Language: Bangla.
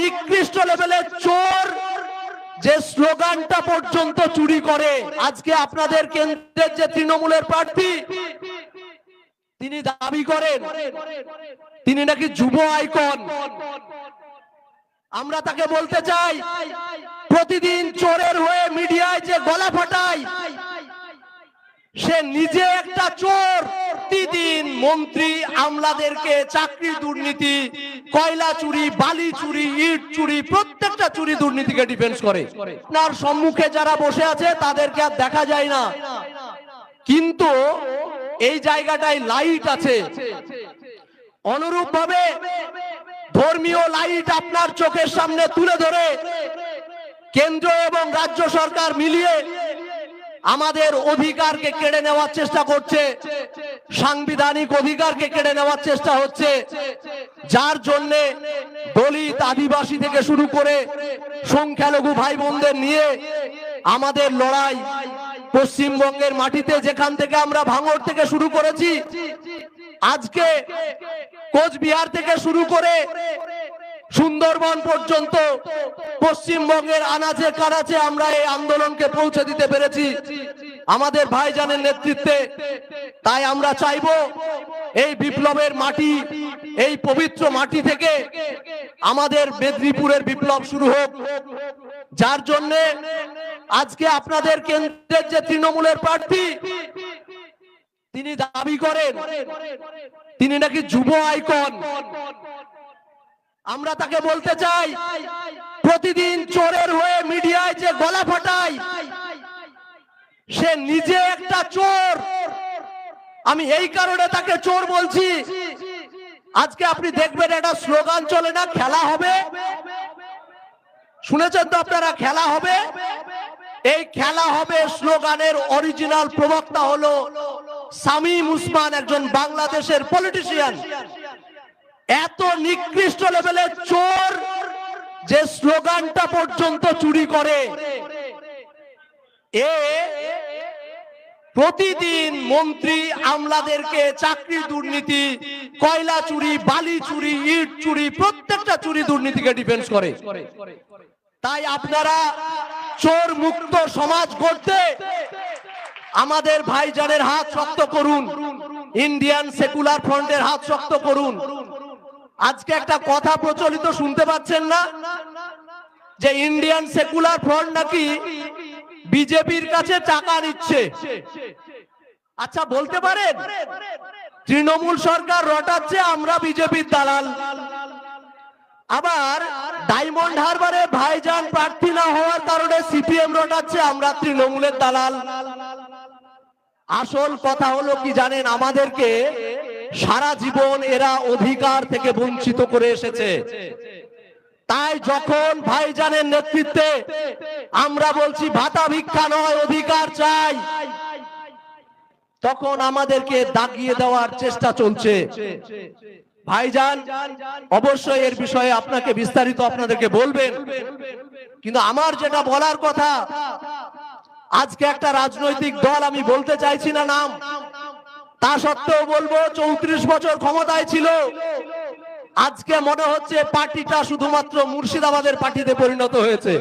নিকৃষ্ট লেভেলের চোর যে স্লোগানটা পর্যন্ত চুরি করে। আজকে আপনাদের কেন্দ্রের যে তৃণমূলের প্রার্থী, তিনি দাবি করেন, তিনি নাকি যুব আইকন। আমরা তাকে বলতে চাই, প্রতিদিন চোরের হয়ে মিডিয়ায় যে গলা ফাটায়, সে নিজে একটা চোর প্রতিদিন মন্ত্রী, আমলাদেরকে চাকরি, দুর্নীতি, কয়লা চুরি, বালি চুরি, ইট চুরি, প্রত্যেকটা চুরি দুর্নীতিকে ডিফেন্স করে। আপনার সম্মুখে যারা বসে আছে, তাদেরকে আর দেখা যায় না। কিন্তু এই জায়গাটায় লাইট আছে। অনুরূপ ভাবে ধর্মীয় লাইট আপনার চোখের সামনে তুলে ধরে। কেন্দ্র এবং রাজ্য সরকার মিলিয়ে আমাদের অধিকারকে কেড়ে নেওয়ার চেষ্টা করছে। সাংবিধানিক অধিকারকে কেড়ে নেওয়ার চেষ্টা হচ্ছে। যার জন্য দলিত আদিবাসী থেকে শুরু করে সংখ্যালঘু ভাই বোনদের নিয়ে আমাদের লড়াই পশ্চিমবঙ্গের মাটিতে যেখান থেকে আমরা ভাঙড় থেকে শুরু করেছি, আজকে কোচবিহার থেকে শুরু করে সুন্দরবন পর্যন্ত পশ্চিমবঙ্গের আনাচে কানাচে আমরা এই আন্দোলনকে পৌঁছে দিতে পেরেছি। আমাদের ভাইজানের নেতৃত্বে। তাই আমরা চাইব এই বিপ্লবের মাটি, এই পবিত্র মাটি থেকে আমাদের মেদিনীপুরের বিপ্লব শুরু হোক। যার জন্য আজকে আপনাদের কেন্দ্রের যে তৃণমূলের প্রার্থী, তিনি দাবি করেন, তিনি নাকি যুব আইকন। আমরা তাকে বলতে চাই, প্রতিদিন চোরের হয়ে মিডিয়ায় যে গলা ফাটায় সে নিজে একটা চোর। আমি এই কারণে তাকে চোর বলছি। আজকে আপনি দেখবেন একটা স্লোগান চলে না, খেলা হবে। শুনেছেন তো আপনারা, খেলা হবে? এই খেলা হবে স্লোগানের অরিজিনাল প্রবক্তা হলো সামিম উসমান, একজন বাংলাদেশের পলিটিশিয়ান এত নিকৃষ্ট লেভেলের চোর যে স্লোগানটা পর্যন্ত চুরি করে। এ প্রতিদিন মন্ত্রী আমলাদেরকে চাকরি দুর্নীতি, কয়লা চুরি, বালি চুরি, ইট চুরি, প্রত্যেকটা চুরি দুর্নীতিকে ডিফেন্স করে। তাই আপনারা চোর মুক্ত সমাজ করতে আমাদের ভাইজানের হাত শক্ত করুন, ইন্ডিয়ান সেকুলার ফ্রন্টের হাত শক্ত করুন। আজকে একটা কথা প্রচলিত শুনতে পাচ্ছেন না? যে ইন্ডিয়ান সেকুলার ফ্রন্ট নাকি বিজেপির কাছে টাকা নিচ্ছে। আচ্ছা বলতে পারেন? তৃণমূল সরকার রটাচ্ছে আমরা বিজেপির দালাল। আবার ডায়মন্ড হারবারে ভাইজান প্রার্থী না হওয়ার কারণে সিপিএম রটাচ্ছে আমরা তৃণমূলের দালাল। আসল কথা হলো কি জানেন, আমাদেরকে সারা জীবন এরা অধিকার থেকে বঞ্চিত করে এসেছে। তাই যখন ভাইজানের নেতৃত্বে আমরা বলছি, ভাতা ভিক্ষা নয়, অধিকার চাই, তখন আমাদেরকে দাগিয়ে দেওয়ার চেষ্টা চলছে। ভাইজান, অবশ্যই এর বিষয়ে আপনাকে বিস্তারিত আপনাদেরকে বলবেন। কিন্তু আমার যেটা বলার কথা, আজকে একটা রাজনৈতিক দল, আমি বলতে চাইছি না নাম তা সত্ত্বেও বলব চৌত্রিশ বছর ক্ষমতায় ছিল। আজকে মনে হচ্ছে পার্টিটা শুধুমাত্র মুর্শিদাবাদের পার্টিতে পরিণত হয়েছে।